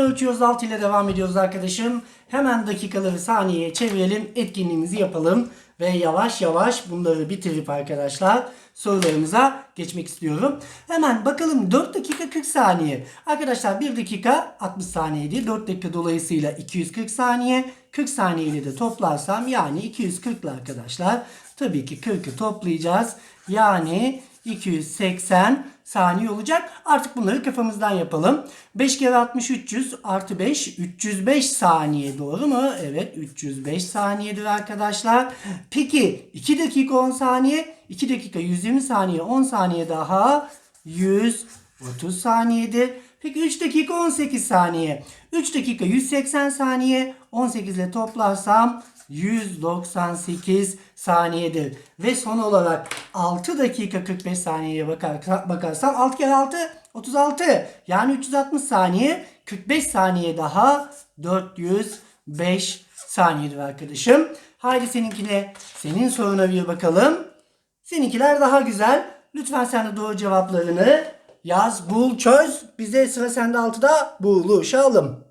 ölçüyoruz 6 ile devam ediyoruz arkadaşım. Hemen dakikaları saniyeye çevirelim. Etkinliğimizi yapalım. Ve yavaş yavaş bunları bitirip arkadaşlar sorularımıza geçmek istiyorum. Hemen bakalım 4 dakika 40 saniye. Arkadaşlar 1 dakika 60 saniyeydi. 4 dakika dolayısıyla 240 saniye. 40 saniyeyle de toplarsam yani 240 arkadaşlar. Tabii ki 40'ı toplayacağız. Yani 280 saniye olacak. Artık bunları kafamızdan yapalım. 5 kere 60 300 artı 5 305 saniye doğru mu? Evet 305 saniyedir arkadaşlar. Peki 2 dakika 10 saniye 2 dakika 120 saniye 10 saniye daha 130 saniyedir. Peki 3 dakika 18 saniye. 3 dakika 180 saniye. 18 ile toplarsam 198 saniyedir. Ve son olarak 6 dakika 45 saniyeye bakar, bakarsam 6 kere 6 36. Yani 360 saniye 45 saniye daha 405 saniyedir arkadaşım. Haydi seninkine senin soruna bir bakalım. Seninkiler daha güzel. Lütfen sen de doğru cevaplarını yaz, bul, çöz. Bize sıra sende altıda buluşalım.